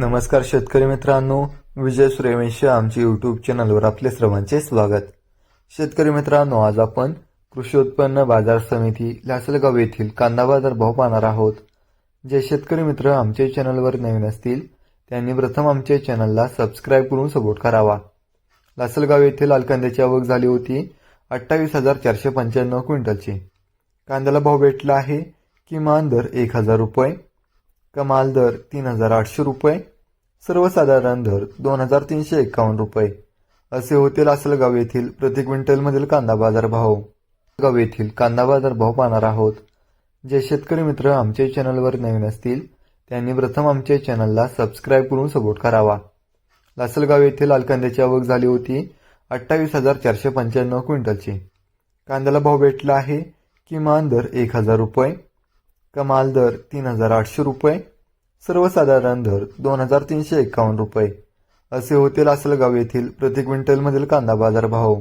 नमस्कार शेतकरी मित्रांनो विजय सूर्यवंशी आमच्या यूट्यूब चॅनलवर आपले सर्वांचे स्वागत. शेतकरी मित्रांनो आज आपण कृषी उत्पन्न बाजार समिती लासलगाव येथील कांदा बाजार भाव पाहणार आहोत. जे शेतकरी मित्र आमच्या चॅनलवर नवीन असतील त्यांनी प्रथम आमच्या चॅनलला सबस्क्राईब करून सपोर्ट करावा. लासलगाव येथे लाल कांद्याची आवक झाली होती अठ्ठावीस हजार चारशे पंच्याण्णव क्विंटलची. कांद्याला भाव भेटला आहे किमान दर एक हजार रुपये. कमाल दर तीन हजार आठशे रुपये सर्वसाधारण दर दोन हजार तीनशे एकावन्न रुपये. असे होते लासलगाव येथील प्रति क्विंटलमधील कांदा बाजार भाव. गाव येथील कांदा बाजार भाव पाहणार आहोत. जे शेतकरी मित्र आमच्या चॅनलवर नवीन असतील त्यांनी प्रथम आमच्या चॅनलला सबस्क्राईब करून सपोर्ट करावा. लासलगाव येथे लाल कांद्याची आवक झाली होती अठ्ठावीस हजार चारशे पंच्याण्णव क्विंटलची. कांद्याला भाव भेटला आहे किमान दर एक हजार रुपये. कमाल दर तीन हजार आठशे रुपये सर्वसाधारण दर दोन हजार तीनशे एकावन्न रुपये. असे होते लासलगाव येथील प्रति क्विंटलमधील कांदा बाजार भाव